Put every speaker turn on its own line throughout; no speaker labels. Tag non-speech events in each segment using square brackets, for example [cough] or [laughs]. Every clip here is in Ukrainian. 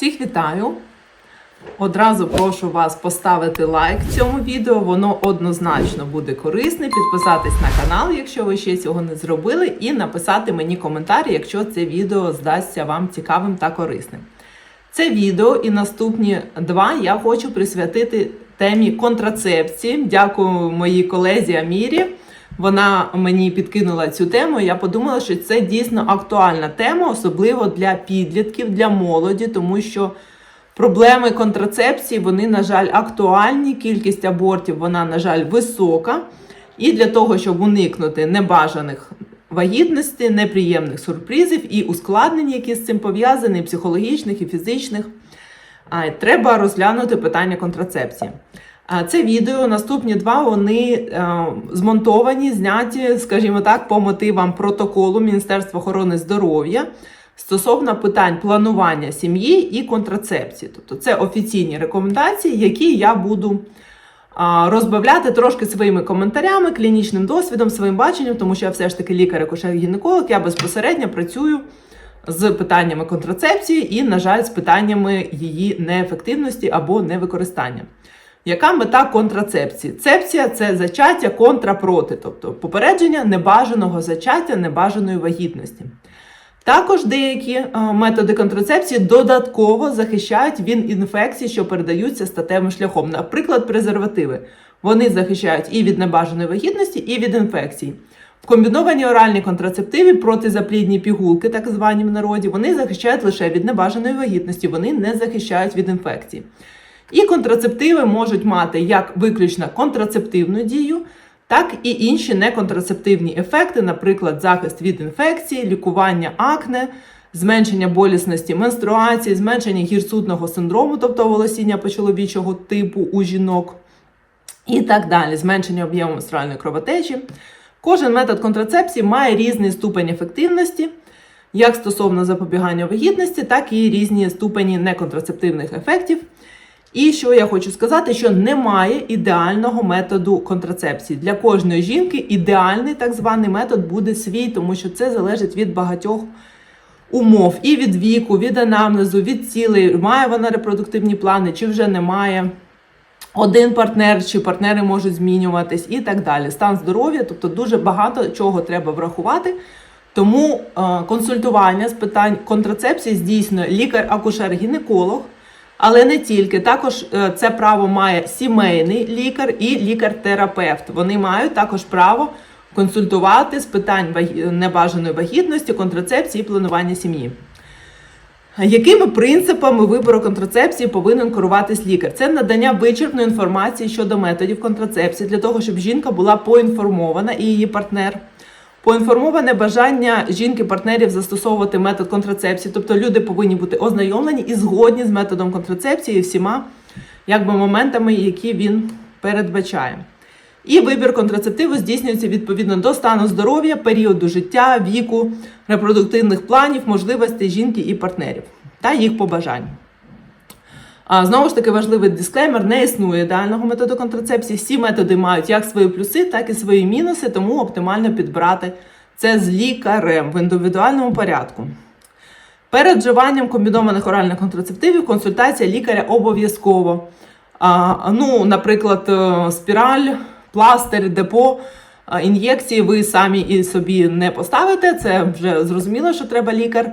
Всіх вітаю! Одразу прошу вас поставити лайк цьому відео, воно однозначно буде корисне. Підписатись на канал, якщо ви ще цього не зробили, і написати мені коментар, якщо це відео здасться вам цікавим та корисним. Це відео і наступні два я хочу присвятити темі контрацепції. Дякую моїй колезі Амірі. Вона мені підкинула цю тему. Я подумала, що це дійсно актуальна тема, особливо для підлітків, для молоді, тому що проблеми контрацепції вони, на жаль, актуальні. Кількість абортів вона, на жаль, висока. І для того, щоб уникнути небажаних вагітностей, неприємних сюрпризів і ускладнень, які з цим пов'язані, психологічних і фізичних, треба розглянути питання контрацепції. Це відео, наступні два, вони е, змонтовані, зняті, скажімо так, по мотивам протоколу Міністерства охорони здоров'я стосовно питань планування сім'ї і контрацепції. Тобто це офіційні рекомендації, які я буду розбавляти трошки своїми коментарями, клінічним досвідом, своїм баченням, тому що я все ж таки лікар акушер гінеколог я безпосередньо працюю з питаннями контрацепції і, на жаль, з питаннями її неефективності або невикористання. Яка мета контрацепції? Цепція це зачаття контрапроти, тобто попередження небажаного зачаття, небажаної вагітності. Також деякі е, методи контрацепції додатково захищають від інфекцій, що передаються статевим шляхом. Наприклад, презервативи. Вони захищають і від небажаної вагітності, і від інфекцій. В комбіновані оральні контрацептиви протизаплідні пігулки, так звані в народі, вони захищають лише від небажаної вагітності, вони не захищають від інфекцій. І контрацептиви можуть мати як виключно контрацептивну дію, так і інші неконтрацептивні ефекти, наприклад, захист від інфекції, лікування акне, зменшення болісності менструації, зменшення гірсутного синдрому, тобто волосіння почоловічого типу у жінок, і так далі, зменшення об'єму менструальної кровотечі. Кожен метод контрацепції має різний ступень ефективності, як стосовно запобігання вагітності, так і різні ступені неконтрацептивних ефектів. І що я хочу сказати, що немає ідеального методу контрацепції. Для кожної жінки ідеальний так званий метод буде свій, тому що це залежить від багатьох умов і від віку, від анамнезу, від цілей, має вона репродуктивні плани, чи вже немає. Один партнер чи партнери можуть змінюватись і так далі. Стан здоров'я, тобто дуже багато чого треба врахувати. Тому е, консультування з питань контрацепції здійснює лікар-акушер-гінеколог. Але не тільки також е, це право має сімейний лікар і лікар-терапевт. Вони мають також право консультувати з питань небажаної вагітності, контрацепції і планування сім'ї. Якими принципами вибору контрацепції повинен керуватись лікар? Це надання вичерпної інформації щодо методів контрацепції для того, щоб жінка була поінформована і її партнер. Поінформоване бажання жінки-партнерів застосовувати метод контрацепції, тобто люди повинні бути ознайомлені і згодні з методом контрацепції і всіма якби, моментами, які він передбачає. І вибір контрацептиву здійснюється відповідно до стану здоров'я, періоду життя, віку, репродуктивних планів, можливостей жінки і партнерів та їх побажань. А, Знову ж таки, важливий дисклеймер: не існує ідеального методу контрацепції. Всі методи мають як свої плюси, так і свої мінуси, тому оптимально підбирати це з лікарем в індивідуальному порядку. Перед вживанням комбінованих оральних контрацептивів консультація лікаря обов'язково. Ну, наприклад, е, спіраль, пластир, депо, ін'єкції ви самі і собі не поставите. Це вже зрозуміло, що треба лікар.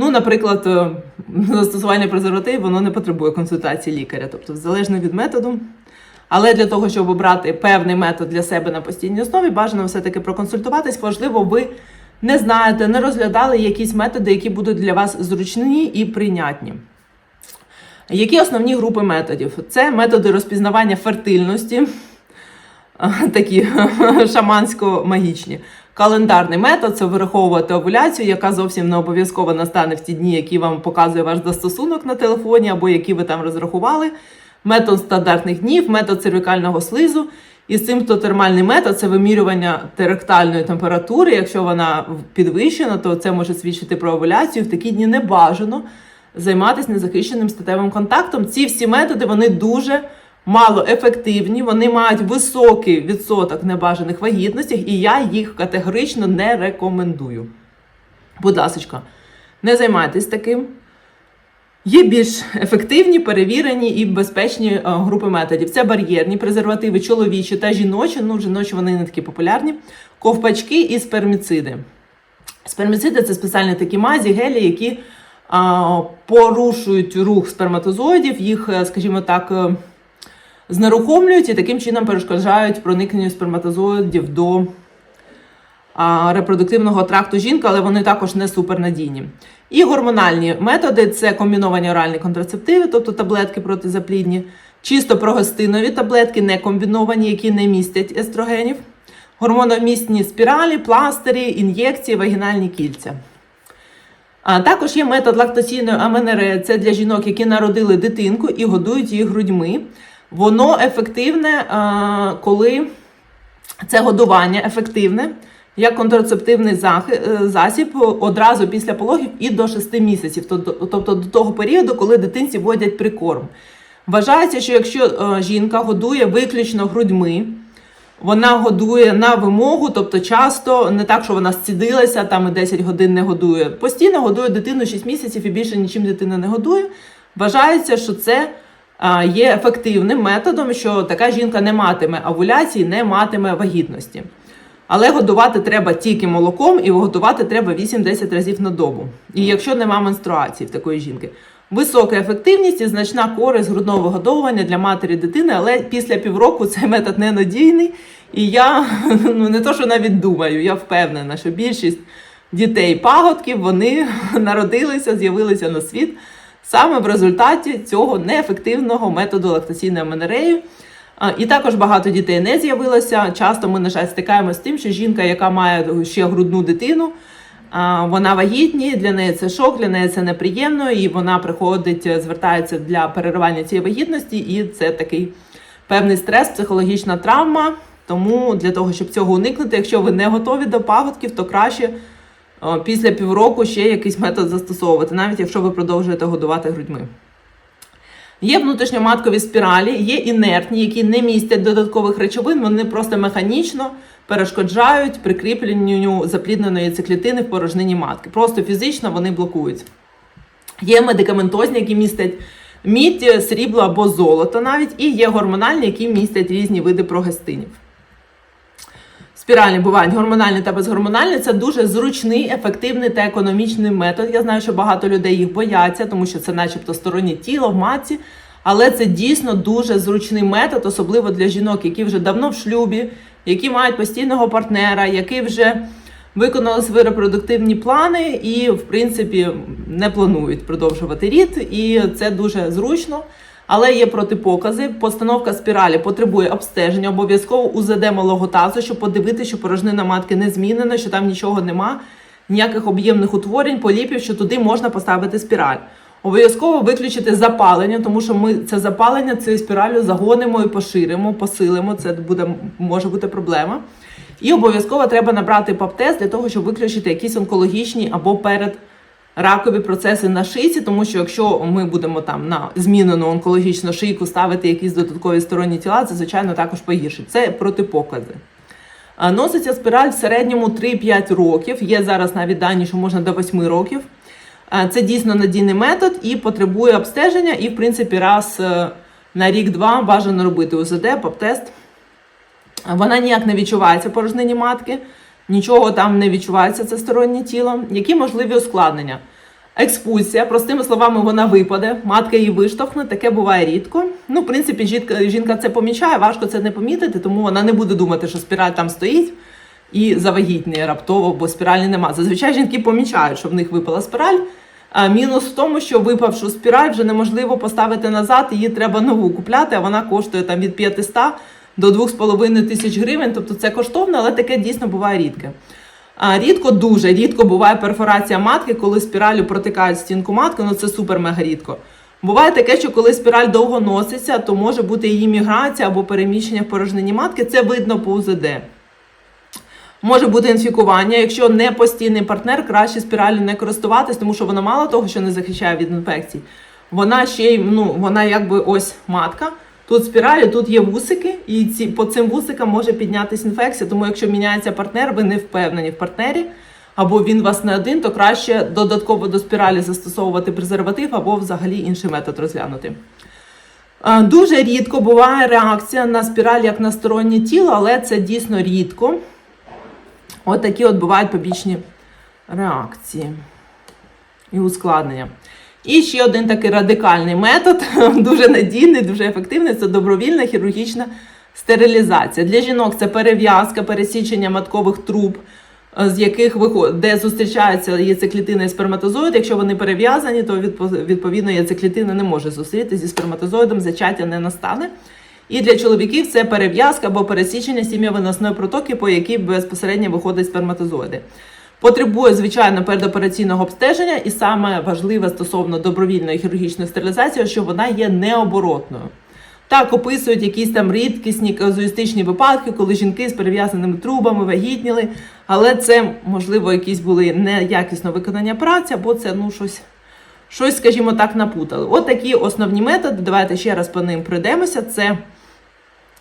Ну, наприклад, е, застосування презервативів воно не потребує консультації лікаря, тобто залежно від методу. Але для того, щоб обрати певний метод для себе на постійній основі, бажано все-таки проконсультуватись. Можливо, ви не знаєте, не розглядали якісь методи, які будуть для вас зручні і прийнятні. Які основні групи методів? Це методи розпізнавання фертильності, [laughs] такі [laughs] шамансько-магічні. Календарний метод це вираховувати овуляцію, яка зовсім не обов'язково настане в ті дні, які вам показує ваш застосунок на телефоні, або які ви там розрахували. Метод стандартних днів, метод цервікального слизу. І симптотермальний метод це вимірювання теректальної температури. Якщо вона підвищена, то це може свідчити про овуляцію. В такі дні не бажано займатися незахищеним статевим контактом. Ці всі методи вони дуже малоефективні, вони мають високий відсоток небажаних вагітностей, і я їх категорично не рекомендую. Будь ласка, не займайтесь таким. Є більш ефективні, перевірені і безпечні е, групи методів. Це бар'єрні презервативи, чоловічі та жіночі. Ну, жіночі вони не такі популярні, ковпачки і сперміциди. Сперміциди це спеціальні такі мазі, гелі, які а, порушують рух сперматозоїдів, їх, е, скажімо так, е, знерухомлюють і таким чином перешкоджають проникненню сперматозоїдів до а, репродуктивного тракту жінки, але вони також не супернадійні. І гормональні методи це комбіновані оральні контрацептиви, тобто таблетки протизаплідні, чисто прогестинові таблетки, не комбіновані, які не містять естрогенів, гормономісні спіралі, пластирі, ін'єкції, вагінальні кільця. А також є метод лактаційної аменореї. Це для жінок, які народили дитинку і годують її грудьми. Воно ефективне, коли це годування ефективне, як контрацептивний е, засіб одразу після пологів і до 6 місяців, тобто до того періоду, коли дитинці вводять прикорм. Вважається, що якщо е, жінка годує виключно грудьми, вона годує на вимогу, тобто часто не так, що вона зцідилася, там і 10 годин не годує. Постійно годує дитину 6 місяців і більше нічим дитина не годує. Вважається, що це є ефективним методом, що така жінка не матиме овуляції, не матиме вагітності. Але годувати треба тільки молоком, і годувати треба 8-10 разів на добу. І якщо нема менструації в такої жінки. Висока ефективність і значна користь грудного вигодовування для матері дитини, але після півроку цей метод ненадійний. І я [laughs] ну не то, що навіть думаю, я впевнена, що більшість дітей паготків вони [laughs] народилися, з'явилися на світ саме в результаті цього неефективного методу лактаційної аменореї. А, І також багато дітей не з'явилося. Часто ми, на жаль, стикаємося з тим, що жінка, яка має ще грудну дитину, вона вагітні, для неї це шок, для неї це неприємно, і вона приходить, звертається для переривання цієї вагітності, і це такий певний стрес, психологічна травма. Тому для того, щоб цього уникнути, якщо ви не готові до пагодків, то краще після півроку ще якийсь метод застосовувати, навіть якщо ви продовжуєте годувати грудьми. Є внутрішньоматкові спіралі, є інертні, які не містять додаткових речовин, вони просто механічно перешкоджають прикріпленню заплідненої яйцеклітини в порожнині матки. Просто фізично вони блокують. Є медикаментозні, які містять мідь, срібло або золото навіть, і є гормональні, які містять різні види прогестинів. Спіральні бувають гормональні та безгормональні. Це дуже зручний, ефективний та економічний метод. Я знаю, що багато людей їх бояться, тому що це, начебто, стороннє тіло в матці. Але це дійсно дуже зручний метод, особливо для жінок, які вже давно в шлюбі, які мають постійного партнера, які вже виконали свої репродуктивні плани і, в принципі, не планують продовжувати рід. І це дуже зручно. Але є протипокази. Постановка спіралі потребує обстеження, обов'язково УЗД малого тазу, щоб подивитися, що порожнина матки не змінена, що там нічого нема, ніяких об'ємних утворень, поліпів, що туди можна поставити спіраль. Обов'язково виключити запалення, тому що ми це запалення цією спіралю загонимо і поширимо, посилимо. Це буде може бути проблема. І обов'язково треба набрати ПАП-тест для того, щоб виключити якісь онкологічні або перед ракові процеси на шийці, тому що якщо ми будемо там на змінену онкологічну шийку ставити якісь додаткові сторонні тіла, це звичайно також погіршить. Це протипокази. Носиться спіраль в середньому 3-5 років. Є зараз навіть дані, що можна до 8 років. Це дійсно надійний метод і потребує обстеження, і, в принципі, раз е, на рік-два бажано робити УЗД, ПАП-тест. Вона ніяк не відчувається порожнині матки, нічого там не відчувається це стороннє тіло. Які можливі ускладнення? Експульсія, простими словами, вона випаде, матка її виштовхне, таке буває рідко. Ну, в принципі, жінка, жінка це помічає, важко це не помітити, тому вона не буде думати, що спіраль там стоїть і завагітніє раптово, бо спіралі нема. Зазвичай жінки помічають, що в них випала спіраль. А мінус в тому, що випавшу спіраль вже неможливо поставити назад, її треба нову купляти, а вона коштує там від 500 до 2,5 тисяч гривень. Тобто це коштовно, але таке дійсно буває рідке. А рідко, дуже рідко буває перфорація матки, коли спіралю протикають стінку матки, ну це супер мега рідко. Буває таке, що коли спіраль довго носиться, то може бути її міграція або переміщення в порожнині матки. Це видно по УЗД. Може бути інфікування. Якщо не постійний партнер, краще спіралю не користуватись, тому що вона мало того, що не захищає від інфекцій. Вона ще й ну, вона якби ось матка. Тут спіралі, тут є вусики, і ці по цим вусикам може піднятися інфекція. Тому якщо міняється партнер, ви не впевнені в партнері. або він вас не один, то краще додатково до спіралі застосовувати презерватив або взагалі інший метод розглянути. Дуже рідко буває реакція на спіраль як на стороннє тіло, але це дійсно рідко. От такі от бувають побічні реакції і ускладнення. І ще один такий радикальний метод, [laughs] дуже надійний, дуже ефективний це добровільна хірургічна стерилізація. Для жінок це перев'язка, пересічення маткових труб, е, з яких виход... де зустрічаються яйцеклітина і сперматозоїд. Якщо вони перев'язані, то відповідно яйцеклітина не може зустріти зі сперматозоїдом, зачаття не настане. І для чоловіків це перев'язка або пересічення сім'євиносної протоки, по якій безпосередньо виходять сперматозоїди. Потребує, звичайно, передопераційного обстеження, і саме важливе стосовно добровільної хірургічної стерилізації, що вона є необоротною. Так, описують якісь там рідкісні казуїстичні випадки, коли жінки з перев'язаними трубами вагітніли, але це, можливо, якісь були неякісно виконання праці, або це ну, щось, щось, скажімо так, напутали. От такі основні методи. Давайте ще раз по ним пройдемося. Це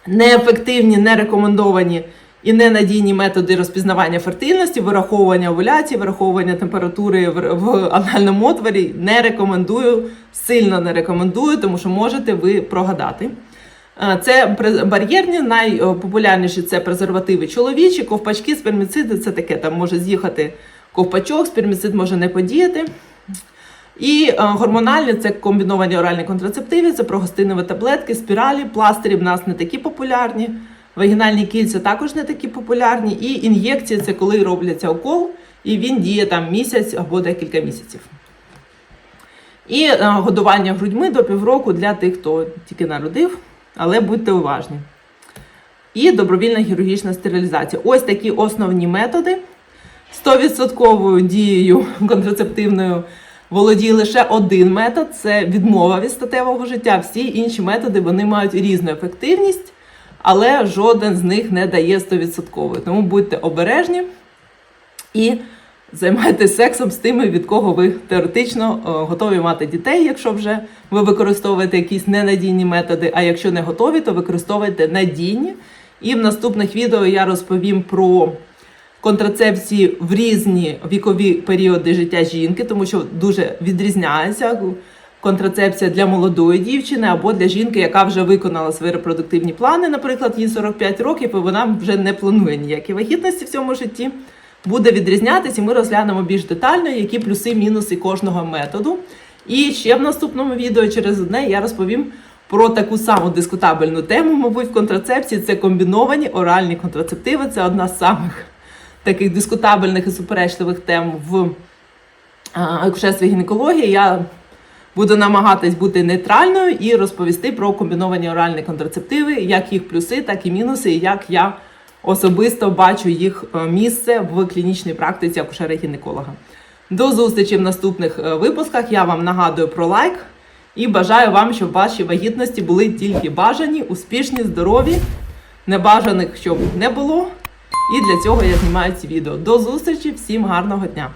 неефективні, нерекомендовані і ненадійні методи розпізнавання фертильності, вираховування овуляції, вираховування температури в, анальному отворі. Не рекомендую, сильно не рекомендую, тому що можете ви прогадати. Е, Це бар'єрні, найпопулярніші це презервативи чоловічі, ковпачки, сперміциди. Це таке там може з'їхати ковпачок, сперміцид може не подіяти. І е, гормональні це комбіновані оральні контрацептиви, це прогостинові таблетки, спіралі, пластирі в нас не такі популярні. Вагінальні кільця також не такі популярні. І ін'єкції це коли робляться укол, і він діє там місяць або декілька місяців. І е, годування грудьми до півроку для тих, хто тільки народив, але будьте уважні. І добровільна хірургічна стерилізація. Ось такі основні методи. 100% дією контрацептивною володіє лише один метод це відмова від статевого життя. Всі інші методи вони мають різну ефективність, але жоден з них не дає 100%. Тому будьте обережні і займайтеся сексом з тими, від кого ви теоретично е, готові мати дітей, якщо вже ви використовуєте якісь ненадійні методи. А якщо не готові, то використовуйте надійні. І в наступних відео я розповім про контрацепції в різні вікові періоди життя жінки, тому що дуже відрізняється контрацепція для молодої дівчини або для жінки, яка вже виконала свої репродуктивні плани, наприклад, їй 45 років, і вона вже не планує ніякі вагітності в цьому житті. Буде відрізнятися, і ми розглянемо більш детально, які плюси, мінуси кожного методу. І ще в наступному відео через одне я розповім про таку саму дискутабельну тему, мабуть, в контрацепції. Це комбіновані оральні контрацептиви. Це одна з самих таких дискутабельних і суперечливих тем в акушерстві гінекології. Я буду намагатись бути нейтральною і розповісти про комбіновані оральні контрацептиви, як їх плюси, так і мінуси, і як я особисто бачу їх е, місце в клінічній практиці акушера-гінеколога. До зустрічі в наступних е, випусках. Я вам нагадую про лайк і бажаю вам, щоб ваші вагітності були тільки бажані, успішні, здорові, небажаних, щоб не було. І для цього я знімаю ці відео. До зустрічі, всім гарного дня!